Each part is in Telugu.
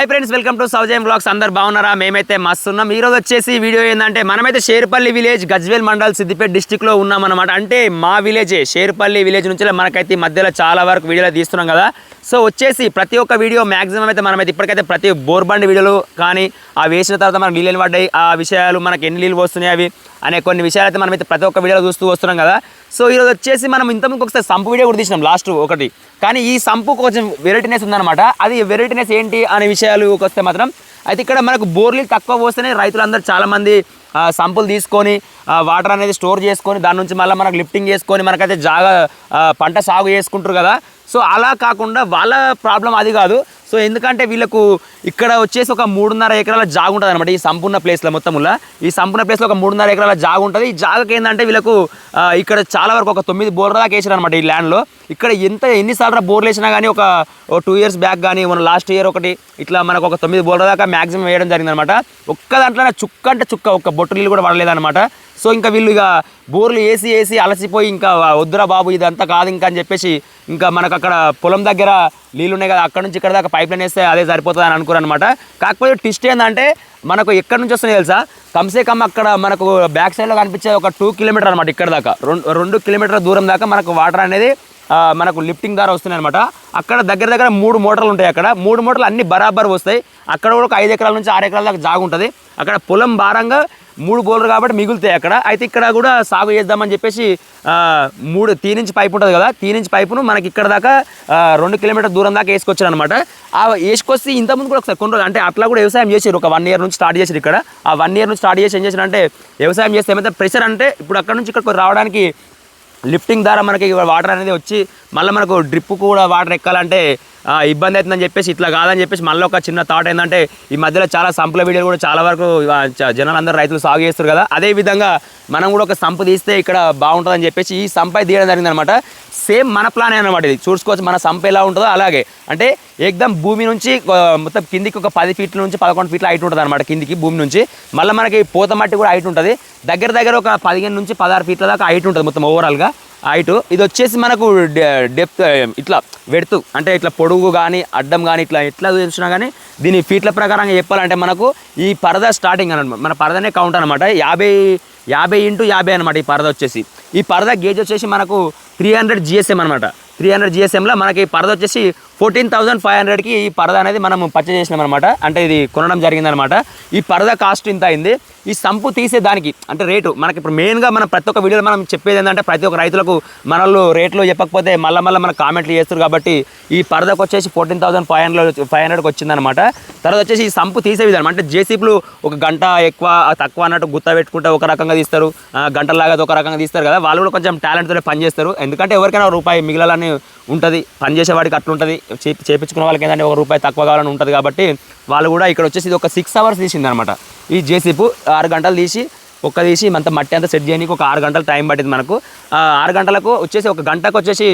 Hi friends welcome to Soujayam vlogs అందరు బాగున్నారా? మేమైతే మస్తున్నాం. ఈరోజు ఈ రోజు వచ్చేసి వీడియో ఏంటంటే మనమైతే షేర్పల్లి విలేజ్ గజ్వేల్ మండల్ సిద్దిపేట డిస్టిక్లో ఉన్నాం అనమాట అంటే మా విలేజే షేర్పల్లి విలేజ్ నుంచి మనకైతే ఈ మధ్యలో చాలా వరకు వీడియోలు తీస్తున్నాం కదా. సో వచ్చేసి ప్రతి ఒక్క వీడియో మాక్సిమం అయితే మనమైతే ఇప్పటికైతే ప్రతి బోర్బండ్ వీడియోలు కానీ ఆ వేసిన తర్వాత మనకు నీళ్ళు పడ్డాయి ఆ విషయాలు మనకి ఎన్ని నీళ్ళు వస్తున్నాయి అవి అనే కొన్ని విషయాలు అయితే మనమైతే ప్రతి ఒక్క వీడియోలో చూస్తూ వస్తున్నాం కదా. సో ఈరోజు వచ్చేసి మనం ఇంతకుముందు ఒకసారి సంపు వీడియో కూడా తీసినాం లాస్ట్ ఒకటి. కానీ ఈ సంపు కొంచెం వెరైటీనెస్ ఉందన్నమాట. అది వెరైటీనెస్ ఏంటి అనే విషయాలకు వస్తే మాత్రం అయితే ఇక్కడ మనకు బోర్లు తక్కువ పోస్తేనే రైతులందరూ చాలామంది సంపులు తీసుకొని వాటర్ అనేది స్టోర్ చేసుకొని దాని నుంచి మళ్ళీ మనకు లిఫ్టింగ్ చేసుకొని మనకైతే జాగా పంట సాగు చేసుకుంటారు కదా. సో అలా కాకుండా వాళ్ళ ప్రాబ్లం అది కాదు. సో ఎందుకంటే వీళ్ళకు ఇక్కడ వచ్చేసి ఒక మూడున్నర ఎకరాల జాగు ఉంటుంది అనమాట ఈ సంపూర్ణ ప్లేస్లో మొత్తంలో ఈ సంపూర్ణ ప్లేస్లో ఒక మూడున్నర ఎకరాల జాగు ఉంటుంది. ఈ జాగకి ఏంటంటే వీళ్ళకు ఇక్కడ చాలా వరకు ఒక తొమ్మిది బోర్ల దాకా వేసారు అనమాట ఈ ల్యాండ్లో ఇక్కడ ఎంత ఎన్నిసార్లు బోర్లు వేసినా కానీ ఒక టూ ఇయర్స్ బ్యాక్ కానీ మన లాస్ట్ ఇయర్ ఒకటి ఇట్లా మనకు ఒక తొమ్మిది బోర్ల దాకా మ్యాక్సిమం వేయడం జరిగింది అనమాట ఒక్క దాంట్లో చుక్క అంటే చుక్క ఒక్క బొట్టు నీళ్ళు కూడా పడలేదనమాట సో ఇంకా వీళ్ళు ఇక బోర్లు వేసి వేసి అలసిపోయి ఇంకా వద్దురా బాబు ఇదంతా కాదు ఇంకా అని చెప్పేసి ఇంకా మనకు అక్కడ పొలం దగ్గర నీళ్ళు ఉన్నాయి కదా అక్కడ నుంచి ఇక్కడ దాకా పైప్ లైన్ వేస్తే అదే సరిపోతుంది అని అనుకున్నాను అనమాట కాకపోతే ట్విస్ట్ ఏంటంటే మనకు ఎక్కడి నుంచి వస్తున్నాయి తెలుసా? కమ్సే కమ్ అక్కడ మనకు బ్యాక్ సైడ్లో కనిపించే ఒక టూ కిలోమీటర్ అనమాట ఇక్కడ దాకా. రెండు రెండు కిలోమీటర్ల దూరం దాకా మనకు వాటర్ అనేది మనకు లిఫ్టింగ్ ద్వారా వస్తున్నాయి అనమాట అక్కడ దగ్గర దగ్గర మూడు మోటార్లు ఉంటాయి అక్కడ. మూడు మోటార్లు అన్ని బరాబర్ వస్తాయి. అక్కడ కూడా ఒక ఐదు ఎకరాల నుంచి ఆరు ఎకరాల దాకా జాగు ఉంటుంది అక్కడ పొలం భారంగా మూడు బోర్లు కాబట్టి మిగులుతాయి అక్కడ. అయితే ఇక్కడ కూడా సాగు చేద్దామని చెప్పేసి మూడు తీనించి పైపు ఉంటుంది కదా తీనించి పైపును మనకి ఇక్కడ దాకా రెండు కిలోమీటర్ దూరం దాకా వేసుకొచ్చారు అనమాట ఆ వేసుకొస్తే ఇంతకుముందు కూడా ఒకసారి కొన్ని రోజులు అంటే అట్లా కూడా వ్యవసాయం చేసారు ఒక వన్ ఇయర్ నుంచి స్టార్ట్ చేసారు ఇక్కడ. ఆ వన్ ఇయర్ నుంచి స్టార్ట్ చేసి ఏం చేశారు అంటే వ్యవసాయం చేస్తే ఏమైతే ప్రెషర్ అంటే ఇప్పుడు అక్కడ నుంచి ఇక్కడికి రావడానికి లిఫ్టింగ్ ద్వారా మనకి వాటర్ అనేది వచ్చి మళ్ళీ మనకు డ్రిప్ కూడా వాటర్ ఎక్కాలంటే ఇబ్బంది అవుతుందని చెప్పేసి ఇట్లా కాదని చెప్పేసి మళ్ళీ ఒక చిన్న థాట్ ఏంటంటే ఈ మధ్యలో చాలా సంపుల వీడియోలు కూడా చాలా వరకు జనాలందరూ రైతులు సాగు చేస్తారు కదా. అదే విధంగా మనం కూడా ఒక సంపు తీస్తే ఇక్కడ బాగుంటుందని చెప్పేసి ఈ సంపై తీయడం జరిగింది అనమాట సేమ్ మన ప్లాన్ అనమాట ఇది. చూసుకోవచ్చు మన సంప ఎలా ఉంటుందో అలాగే. అంటే ఏకదం భూమి నుంచి మొత్తం కిందికి ఒక పది ఫీట్ల నుంచి పదకొండు ఫీట్ల హైట్ ఉంటుంది అనమాట కిందికి భూమి నుంచి. మళ్ళీ మనకి పూత మట్టి కూడా హైట్ ఉంటుంది. దగ్గర దగ్గర ఒక పదిహేను నుంచి పదహారు ఫీట్ల దాకా హైట్ ఉంటుంది మొత్తం ఓవరాల్గా హైట్. ఇది వచ్చేసి మనకు డెప్త్ ఇట్లా వెడుతు. అంటే ఇట్లా పొడుగు కానీ అడ్డం కానీ ఇట్లా ఎట్లా చూసినా కానీ దీని ఫీట్ల ప్రకారంగా చెప్పాలంటే మనకు ఈ పరద స్టార్టింగ్ అనమాట. మన పరదనే కౌంట్ అనమాట. యాభై యాభై ఇంటూ యాభై అనమాట ఈ పరద వచ్చేసి. ఈ పరద గేజ్ వచ్చేసి మనకు త్రీ హండ్రెడ్ జిఎస్ఎం అనమాట. త్రీ హండ్రెడ్ జిఎస్ఎంలో మనకి పరద వచ్చేసి ఫోర్టీన్ థౌసండ్ ఫైవ్ హండ్రెడ్కి ఈ పరద అనేది మనం పర్చేజ్ చేసినాం అనమాట అంటే ఇది కొనడం జరిగిందనమాట ఈ పరద కాస్ట్ ఇంత అయింది. ఈ సంపు తీసే దానికి అంటే రేటు మనకి ఇప్పుడు మెయిన్గా మనం ప్రతి ఒక్క వీడియోలో మనం చెప్పేది ఏంటంటే ప్రతి ఒక్క రైతులకు మనల్ని రేట్లు చెప్పకపోతే మళ్ళీ మళ్ళీ మన కామెంట్లు చేస్తారు కాబట్టి ఈ పరదకు వచ్చేసి fourteen thousand five hundred five హండ్రెడ్కి వచ్చిందనమాట తర్వాత వచ్చేసి ఈ సంపు తీసే విధానం అంటే జేసీపీలు ఒక గంట ఎక్కువ తక్కువ అన్నట్టు గుత్త పెట్టుకుంటే ఒక రకంగా తీస్తారు. గంటలాగా ఒక రకంగా తీస్తారు కదా. వాళ్ళు కూడా కొంచెం టాలెంట్తో పనిచేస్తారు. ఎందుకంటే ఎవరికైనా రూపాయి మిగిలాలని ఉంటుంది. పని అట్లుంటుంది. చేపించుకున్న వాళ్ళకి ఏంటంటే ఒక రూపాయి తక్కువ కావాలని ఉంటుంది కాబట్టి వాళ్ళు కూడా ఇక్కడ వచ్చేసి ఇది ఒక సిక్స్ అవర్స్ తీసిందనమాట ఈ జేసీపు ఆరు గంటలు తీసి ఒక్క తీసి అంత మట్టి అంతా సెట్ చేయడానికి ఒక ఆరు గంటలు టైం పట్టింది మనకు. ఆరు గంటలకు వచ్చేసి ఒక గంటకు వచ్చేసి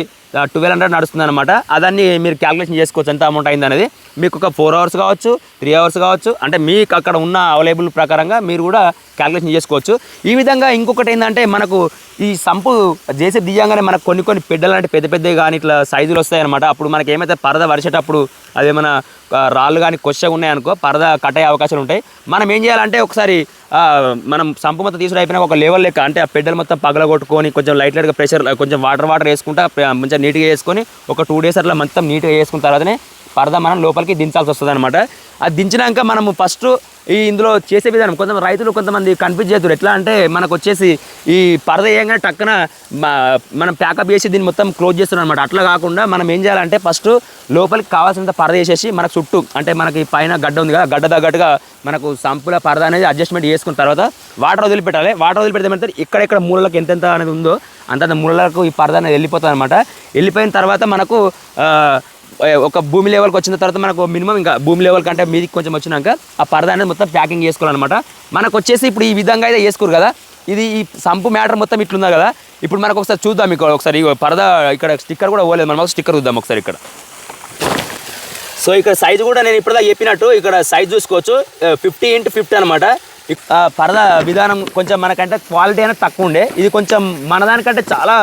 ట్వెల్వ్ హండ్రెడ్ నడుస్తుంది అనమాట అదాన్ని మీరు క్యాలిక్యులేషన్ చేసుకోవచ్చు ఎంత అమౌంట్ అయింది అనేది మీకు ఒక ఫోర్ అవర్స్ కావచ్చు త్రీ అవర్స్ కావచ్చు అంటే మీకు అక్కడ ఉన్న అవైలబుల్ ప్రకారంగా మీరు కూడా క్యాలిక్యులేషన్ చేసుకోవచ్చు. ఈ విధంగా ఇంకొకటి ఏంటంటే మనకు ఈ సంపు చేసే దియ్యంగానే మనకు కొన్ని కొన్ని పెడ్డలు అంటే పెద్ద పెద్దవి కానీ ఇట్లా సైజులు వస్తాయన్నమాట. అప్పుడు మనకి ఏమైతే పరద వరిచేటప్పుడు అదేమైనా రాళ్ళు కానీ కొచ్చగా ఉన్నాయనుకో పరద కట్ అయ్యే అవకాశాలు ఉంటాయి. మనం ఏం చేయాలంటే ఒకసారి మనం సంపు మొత్తం తీసుకుని అయిపోయినా ఒక లెవెల్ లెక్క అంటే ఆ పెడ్డలు మొత్తం పగలగొట్టుకొని కొంచెం లైట్ లైట్గా ప్రెషర్ కొంచెం వాటర్ వాటర్ వేసుకుంటా మంచిగా నీట్గా వేసుకొని ఒక టూ డేస్ అట్లా మొత్తం నీట్గా వేసుకున్న తర్వాతనే పరద మనం లోపలికి దించాల్సి వస్తుంది అనమాట అది దించినాక మనము ఫస్ట్ ఈ ఇందులో చేసే విధానం కొంతమంది రైతులు కొంతమంది కన్ఫ్యూజ్ చేస్తారు ఎట్లా అంటే మనకు వచ్చేసి ఈ పరద వేయంగానే టక్కన మా- మనం ప్యాకప్ చేసి దీన్ని మొత్తం క్లోజ్ చేస్తున్నాం అనమాట అట్లా కాకుండా మనం ఏం చేయాలంటే ఫస్ట్ లోపలికి కావాల్సినంత పరద వేసేసి మనకు చుట్టూ అంటే మనకి పైన గడ్డ ఉంది కదా గడ్డ తగ్గట్టుగా మనకు సంపుల పరద అనేది అడ్జస్ట్మెంట్ చేసుకున్న తర్వాత వాటర్ వదిలిపెట్టాలి. వాటర్ వదిలిపెడితే ఏమంటారు? ఎక్కడెక్కడ మూలలకు ఎంతెంత అనేది ఉందో అంతంత మూలలకు ఈ పరద అనేది వెళ్ళిపోతుంది అనమాట వెళ్ళిపోయిన తర్వాత మనకు ఒక భూమి లెవెల్కి వచ్చిన తర్వాత మనకు మినిమం ఇంకా భూమి లెవెల్ కంటే మీదికి కొంచెం వచ్చినాక ఆ పరద అనేది మొత్తం ప్యాకింగ్ చేసుకోవాలన్నమాట. మనకు వచ్చేసి ఇప్పుడు ఈ విధంగా అయితే వేసుకోరు కదా? ఇది ఈ సంపు మ్యాటర్ మొత్తం ఇట్లుందా కదా? ఇప్పుడు మనకు ఒకసారి చూద్దాం ఇక్కడ ఒకసారి పరద ఇక్కడ స్టిక్కర్ కూడా పోలేదు. మనం స్టిక్కర్ చూద్దాం ఒకసారి ఇక్కడ. సో ఇక్కడ సైజు కూడా నేను ఇప్పుడుదా చెప్పినట్టు ఇక్కడ సైజ్ చూసుకోవచ్చు. ఫిఫ్టీ ఇంటూ ఫిఫ్టీ అనమాట పరద విధానం కొంచెం మనకంటే క్వాలిటీ అనేది తక్కువ ఉండే. ఇది కొంచెం మన దానికంటే చాలా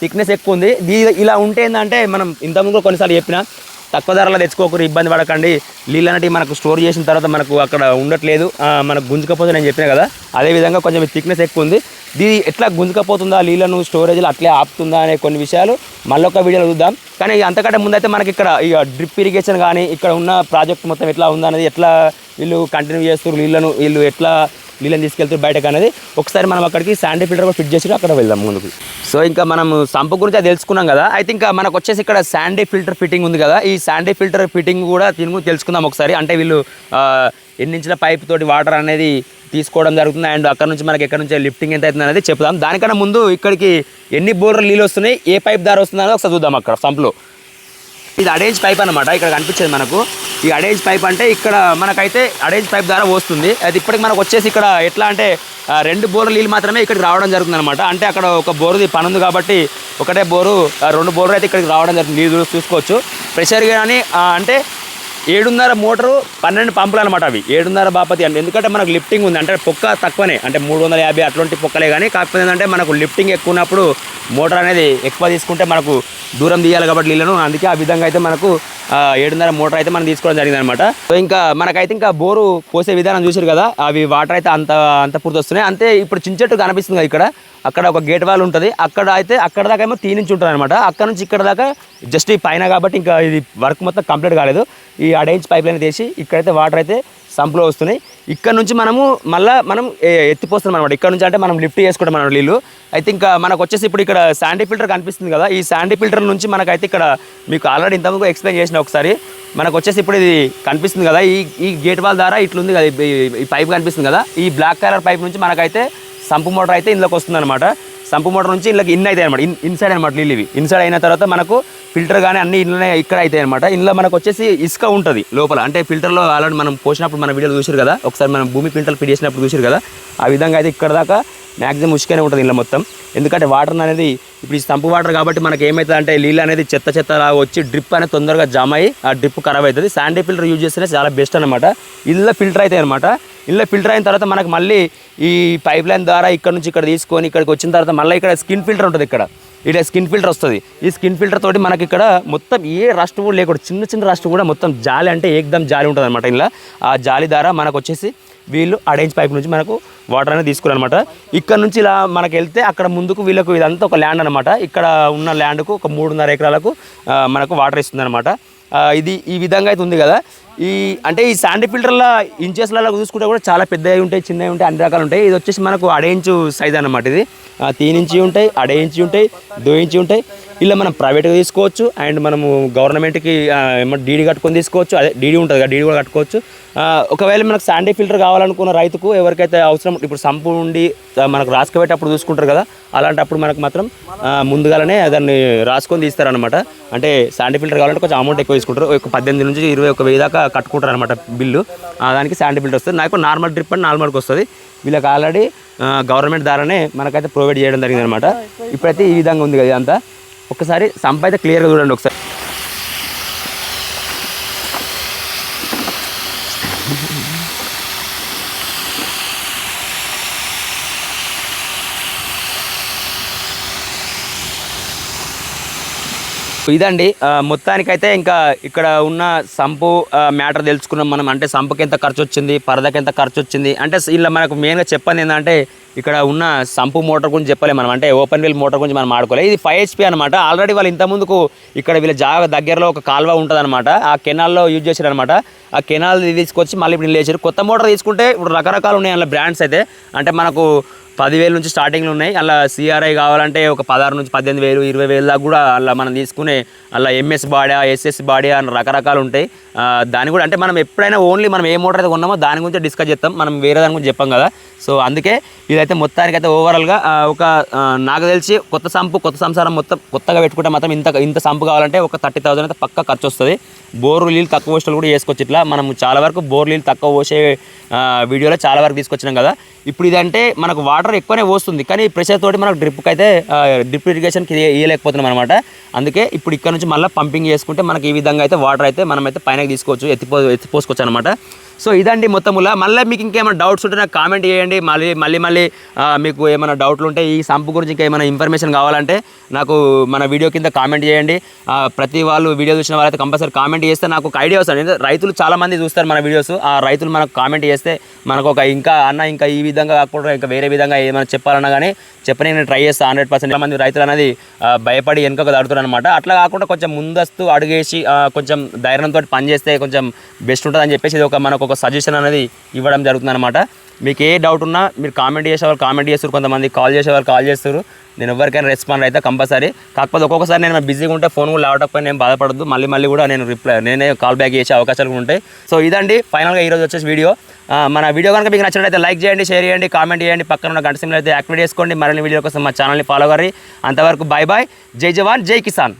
థిక్నెస్ ఎక్కువ ఉంది. దీ ఇలా ఉంటే ఏంటంటే మనం ఇంతకుముందు కొన్నిసార్లు చెప్పిన తక్కువ ధరలో తెచ్చుకోకూరు ఇబ్బంది పడకండి. నీళ్ళు అనేటివి మనకు స్టోర్ చేసిన తర్వాత మనకు అక్కడ ఉండట్లేదు. మనకు గుంజుకపోతే నేను చెప్పిన కదా అదేవిధంగా కొంచెం థిక్నెస్ ఎక్కువ ఉంది. దీని ఎట్లా గుంజుకపోతుందా నీళ్ళను స్టోరేజ్లో అట్లే ఆపుతుందా అనే కొన్ని విషయాలు మళ్ళొక ఒక వీడియోలో చూద్దాం. కానీ అంతకంటే ముందైతే మనకి ఇక్కడ ఇక డ్రిప్ ఇరిగేషన్ కానీ ఇక్కడ ఉన్న ప్రాజెక్ట్ మొత్తం ఎట్లా ఉందనేది ఎట్లా వీళ్ళు కంటిన్యూ చేస్తారు నీళ్ళను వీళ్ళు ఎట్లా నీళ్ళని తీసుకెళ్తూ బయటకు అనేది ఒకసారి మనం అక్కడికి శానిటరీ ఫిల్టర్ కూడా ఫిట్ చేసి అక్కడ వెళ్దాం ముందుకు. సో ఇంకా మనం సంప గురించి అది తెలుసుకున్నాం కదా. అయితే ఇంకా మనకు వచ్చేసి ఇక్కడ శానిటరీ ఫిల్టర్ ఫిట్టింగ్ ఉంది కదా. ఈ శాండీ ఫిల్టర్ ఫిట్టింగ్ కూడా దీని తెలుసుకుందాం ఒకసారి. అంటే వీళ్ళు ఎన్ని ఇంచుల పైప్ తోటి వాటర్ అనేది తీసుకోవడం జరుగుతుంది. అండ్ అక్కడ నుంచి మనకి ఎక్కడ నుంచి లిఫ్టింగ్ ఎంత అవుతుంది అనేది చెప్దాం. దానికన్నా ముందు ఇక్కడికి ఎన్ని బోర్లు నీళ్ళు వస్తున్నాయి ఏ పైప్ దారి వస్తుంది అనేది ఒకసారి చూద్దాం అక్కడ సంప్లో. ఇది అడేజ్ పైప్ అన్నమాట. ఇక్కడ కనిపించేది మనకు. ఈ అడేజ్ పైప్ అంటే ఇక్కడ మనకైతే అడేజ్ పైప్ ద్వారా వస్తుంది. అది ఇప్పటికి మనకు వచ్చేసి ఇక్కడ ఎట్లా అంటే రెండు బోర్లు నీళ్ళు మాత్రమే ఇక్కడికి రావడం జరుగుతుంది అనమాట అంటే అక్కడ ఒక బోరుది పని ఉంది కాబట్టి ఒకటే బోరు ఆ, రెండు బోర్లు అయితే ఇక్కడికి రావడం జరుగుతుంది. నీళ్ళు చూసుకోవచ్చు ప్రెషర్ కానీ అంటే ఏడున్నర మోటారు పన్నెండు పంపులు అనమాట అవి. ఏడున్నర బాపతి అంటే ఎందుకంటే మనకు లిఫ్టింగ్ ఉంది. అంటే పొక్క తక్కువనే. అంటే మూడు వందల యాభై అట్లాంటి పొక్కలే కానీ కాకపోతే ఏంటంటే మనకు లిఫ్టింగ్ ఎక్కువ ఉన్నప్పుడు మోటార్ అనేది ఎక్కువ తీసుకుంటే మనకు దూరం తీయాలి కాబట్టి నీళ్ళను. అందుకే ఆ విధంగా అయితే మనకు ఏడున్నర మోటార్ అయితే మనం తీసుకోవడం జరిగింది అనమాట సో ఇంకా మనకైతే ఇంకా బోరు పోసే విధానం చూసారు కదా అవి వాటర్ అయితే అంత అంత పూర్తి వస్తున్నాయి. అంతే ఇప్పుడు చించెట్టు కనిపిస్తుంది కదా ఇక్కడ. అక్కడ ఒక గేట్ వాల్ ఉంటుంది. అక్కడ అయితే అక్కడ దాకా ఏమో తీ నుంచి ఉంటుంది అనమాట అక్కడ నుంచి ఇక్కడ దాకా జస్ట్ ఈ పైన కాబట్టి ఇంకా ఇది వర్క్ మొత్తం కంప్లీట్ కాలేదు. ఈ అడేంజ్ పైప్ లైన్ తీసి ఇక్కడైతే వాటర్ అయితే సంపులో వస్తున్నాయి. ఇక్కడ నుంచి మనము మళ్ళీ మనం ఎత్తిపోస్తున్నాం అనమాట ఇక్కడ నుంచి అంటే మనం లిఫ్ట్ చేసుకుంటాం మనం నీళ్ళు. అయితే ఇంకా మనకు వచ్చేసి ఇప్పుడు ఇక్కడ శాండీ ఫిల్టర్ కనిపిస్తుంది కదా. ఈ శాండీ ఫిల్టర్ నుంచి మనకైతే ఇక్కడ మీకు ఆల్రెడీ ఇంతకుముందు ఎక్స్ప్లెయిన్ చేసిన ఒకసారి. మనకు వచ్చేసి ఇప్పుడు ఇది కనిపిస్తుంది కదా. ఈ ఈ గేట్ వాల్ ద్వారా ఇట్లుంది కదా. ఈ- ఈ పైప్ కనిపిస్తుంది కదా. ఈ బ్లాక్ కలర్ పైప్ నుంచి మనకైతే సంపు మోటార్ అయితే ఇందులోకి వస్తుంది అనమాట సంపు మోటార్ నుంచి ఇళ్ళకి ఇన్ అవుతాయి అనమాట ఇన్ ఇన్సైడ్ అనమాట నీళ్ళు ఇవి. ఇన్సైడ్ అయిన తర్వాత మనకు ఫిల్టర్ కానీ అన్ని ఇంట్లోనే ఇక్కడ అవుతాయి అనమాట ఇంట్లో మనకు వచ్చేసి ఇసుక ఉంటుంది లోపల. అంటే ఫిల్టర్లో ఆల్రెడీ మనం పోసినప్పుడు మన వీడియోలు చూసారు కదా? ఒకసారి మనం భూమి ఫిల్టర్ ఫిట్ చేసినప్పుడు చూసారు కదా? ఆ విధంగా అయితే ఇక్కడ దాకా మ్యాక్సిమం ఉసుకనే ఉంటుంది ఇంట్లో మొత్తం. ఎందుకంటే వాటర్ అనేది ఇప్పుడు ఈ సంపు వాటర్ కాబట్టి మనకి ఏమవుతుంది అంటే నీళ్ళు అనేది చెత్త చెత్త లాగా వచ్చి డ్రిప్ అనేది తొందరగా జామ్ అయ్యి ఆ డ్రిప్ ఖరాబ్ అవుతుంది. శాండీ ఫిల్టర్ యూజ్ చేస్తేనే చాలా బెస్ట్ అనమాట ఇళ్ళ ఫిల్టర్ అవుతాయి అనమాట ఇందులో ఫిల్టర్ అయిన తర్వాత మనకు మళ్ళీ ఈ పైప్ లైన్ ద్వారా ఇక్కడ నుంచి ఇక్కడ తీసుకొని ఇక్కడికి వచ్చిన తర్వాత మళ్ళీ ఇక్కడ స్కిన్ ఫిల్టర్ ఉంటుంది ఇక్కడ. ఇక్కడ స్కిన్ ఫిల్టర్ వస్తుంది. ఈ స్కిన్ ఫిల్టర్ తోటి మనకి ఇక్కడ మొత్తం ఏ రస్ట్ కూడా లేకుండా చిన్న చిన్న రస్ట్ కూడా మొత్తం జాలి అంటే ఏకదం జాలి ఉంటుంది అనమాట ఇలా ఆ జాలి ద్వారా మనకు వచ్చేసి వీళ్ళు అడేంజ్ పైప్ నుంచి మనకు వాటర్ అనేది తీసుకురనమాట ఇక్కడ నుంచి ఇలా మనకు వెళ్తే అక్కడ ముందుకు వీళ్ళకు ఇదంతా ఒక ల్యాండ్ అనమాట ఇక్కడ ఉన్న ల్యాండ్కు ఒక మూడున్నర ఎకరాలకు మనకు వాటర్ ఇస్తుంది అనమాట ఇది ఈ విధంగా అయితే ఉంది కదా. ఈ అంటే ఈ శాండీ ఫిల్టర్ల ఇంచెస్లలో చూసుకుంటే కూడా చాలా పెద్దవి ఉంటాయి చిన్నవి ఉంటాయి అన్ని రకాలు ఉంటాయి. ఇది వచ్చేసి మనకు అడేంచు సైజ్ అనమాట ఇది. ఆ, ఇంచి ఉంటాయి అడే ఉంటాయి దో ఇంచి ఉంటాయి. ఇలా మనం ప్రైవేట్గా తీసుకోవచ్చు అండ్ మనము గవర్నమెంట్కి ఏమో డీడీ కట్టుకొని తీసుకోవచ్చు. అదే డీడీ ఉంటుంది కదా డీడీ కూడా కట్టుకోవచ్చు. ఒకవేళ మనకు శాండీ ఫిల్టర్ కావాలనుకున్న రైతుకు ఎవరికైతే అవసరం ఇప్పుడు సంపు ఉండి మనకు రాసుకుపోయేటప్పుడు చూసుకుంటారు కదా అలాంటప్పుడు మనకు మాత్రం ముందుగానే దాన్ని రాసుకొని తీస్తారనమాట అంటే శాండీ ఫిల్టర్ కావాలంటే కొంచెం అమౌంట్ ఎక్కువ తీసుకుంటారు. ఒక పద్దెనిమిది నుంచి ఇరవై ఒక వెయ్యి దాకా కట్టుకుంటారు అనమాట బిల్లు. ఆ, దానికి శాండీ ఫిల్టర్ వస్తుంది. నాకు నార్మల్ డ్రిప్ అని నార్మల్కి వస్తుంది. వీళ్ళకి ఆల్రెడీ గవర్నమెంట్ ద్వారానే మనకైతే ప్రొవైడ్ చేయడం జరిగింది అనమాట ఇప్పుడైతే ఈ విధంగా ఉంది కదా ఇదంతా. ఒకసారి సంప అయితే క్లియర్గా చూడండి ఒకసారి. ఇదండి. మొత్తానికైతే ఇంకా ఇక్కడ ఉన్న సంపు మ్యాటర్ తెలుసుకున్నాం మనం. అంటే సంపుకి ఎంత ఖర్చు వచ్చింది పరదకి ఎంత ఖర్చు వచ్చింది అంటే ఇలా మనకు మెయిన్గా చెప్పండి ఏంటంటే ఇక్కడ ఉన్న సంపు మోటార్ గురించి చెప్పలేము మనం. అంటే ఓపెన్ వీల్ మోటార్ గురించి మనం ఆడుకోలేదు ఇది ఫైవ్ హెచ్పి అనమాట ఆల్రెడీ వాళ్ళు ఇంతకుముందుకు ఇక్కడ వీళ్ళ జాగా దగ్గరలో ఒక కాల్వ ఉంటుందన్నమాట. ఆ కెనాల్లో యూజ్ చేశారు అనమాట ఆ కెనాల్ తీసుకొచ్చి మళ్ళీ ఇప్పుడు లేచారు కొత్త మోటార్ తీసుకుంటే ఇప్పుడు రకరకాలు ఉన్నాయి అందులో బ్రాండ్స్ అయితే. అంటే మనకు పదివేల నుంచి స్టార్టింగ్లు ఉన్నాయి. అలా సిఆర్ఐ కావాలంటే ఒక పదహారు నుంచి పద్దెనిమిది వేలు ఇరవై వేలు దాకా కూడా అలా మనం తీసుకునే అలా ఎంఎస్ బాడీ ఎస్ఎస్ బాడీ అని రకరకాలు ఉంటాయి. దాని కూడా అంటే మనం ఎప్పుడైనా ఓన్లీ మనం ఏ మోటార్ అయితే కొన్నామో దాని గురించి డిస్కస్ చేస్తాం. మనం వేరే దాని గురించి చెప్పాం కదా. సో అందుకే ఇదైతే మొత్తానికి అయితే ఓవరాల్గా ఒక నాకు తెలిసి కొత్త సంపు కొత్త సంసారం మొత్తం కొత్తగా పెట్టుకుంటే మాత్రం ఇంత ఇంత సంపు కావాలంటే ఒక థర్టీ థౌసండ్ అయితే పక్క ఖర్చు వస్తుంది. బోర్లు నీళ్ళు తక్కువ పోస్టులు కూడా వేసుకోవచ్చు ఇట్లా మనం చాలా వరకు బోర్ నీళ్ళు తక్కువ పోసే వీడియోలో చాలా వరకు తీసుకొచ్చినాం కదా. ఇప్పుడు ఇదంటే మనకు వాటర్ ఎక్కువనే పోస్తుంది. కానీ ప్రెషర్ తోటి మనకు డ్రిప్కి అయితే డ్రిప్ ఇరిగేషన్కి ఇవ్వలేకపోతున్నాం అనమాట అందుకే ఇప్పుడు ఇక్కడ నుంచి మళ్ళీ పంపింగ్ చేసుకుంటే మనకి ఈ విధంగా అయితే వాటర్ అయితే మనం అయితే పైనకి తీసుకోవచ్చు ఎత్తిపో ఎత్తిపోసుకోవచ్చు అనమాట సో ఇదండి మొత్తములా. మళ్ళీ మీకు ఇంకేమైనా డౌట్స్ ఉంటే నాకు కామెంట్ చేయండి. మళ్ళీ మళ్ళీ మళ్ళీ మీకు ఏమైనా డౌట్లు ఉంటే ఈ సంపు గురించి ఇంకా ఏమైనా ఇన్ఫర్మేషన్ కావాలంటే నాకు మన వీడియో కింద కామెంట్ చేయండి. ప్రతి వాళ్ళు వీడియో చూసిన వాళ్ళైతే కంపల్సరీ కామెంట్ చేస్తే నాకు ఒక ఐడియా వస్తుంది. రైతులు చాలామంది చూస్తారు మన వీడియోస్ ఆ రైతులు మనకు కామెంట్ చేస్తే మనకు ఒక ఇంకా అన్న ఇంకా ఈ విధంగా కాకుండా ఇంకా వేరే విధంగా ఏమైనా చెప్పాలన్నా కానీ చెప్పని నేను ట్రై చేస్తాను హండ్రెడ్ పర్సెంట్ మంది రైతులు అనేది భయపడి వెనుకకు దాడుతున్నారు అనమాట అట్లా కాకుండా కొంచెం ముందస్తు అడుగేసి కొంచెం ధైర్యంతో పని చేస్తే కొంచెం బెస్ట్ ఉంటుంది అని చెప్పేసి ఇది ఒక మనకు ఒక సజెషన్ అనేది ఇవ్వడం జరుగుతుంది అనమాట మీకు ఏ డౌట్ ఉన్నా మీరు కామెంట్ చేసే వాళ్ళు కామెంట్ చేస్తారు కొంతమంది కాల్ చేసేవారు కాల్ చేస్తారు నేను ఎవరికైనా రెస్పాండ్ అయితే కంపల్సరీ కాకపోతే ఒక్కొక్కసారి నేను బిజీగా ఉంటే ఫోన్ కూడా లేవటకపోయినా నేను బాధపడద్దు. మళ్ళీ మళ్ళీ కూడా నేను రిప్లై నేనే కాల్ బ్యాక్ చేసే అవకాశాలు కూడా ఉంటాయి. సో ఇదండి ఫైనల్గా ఈరోజు వచ్చేసి వీడియో మన వీడియో కనుక మీకు నచ్చినట్లయితే లైక్ చేయండి షేర్ చేయండి కామెంట్ చేయండి. పక్కన ఉన్న గంట సింబల్ అయితే యాక్టివేట్ చేసుకోండి. మరిన్ని వీడియో కోసం మా ఛానల్ని ఫాలో కర్రీ. అంతవరకు బాయ్ బాయ్ జై జవాన్ జై కిసాన్.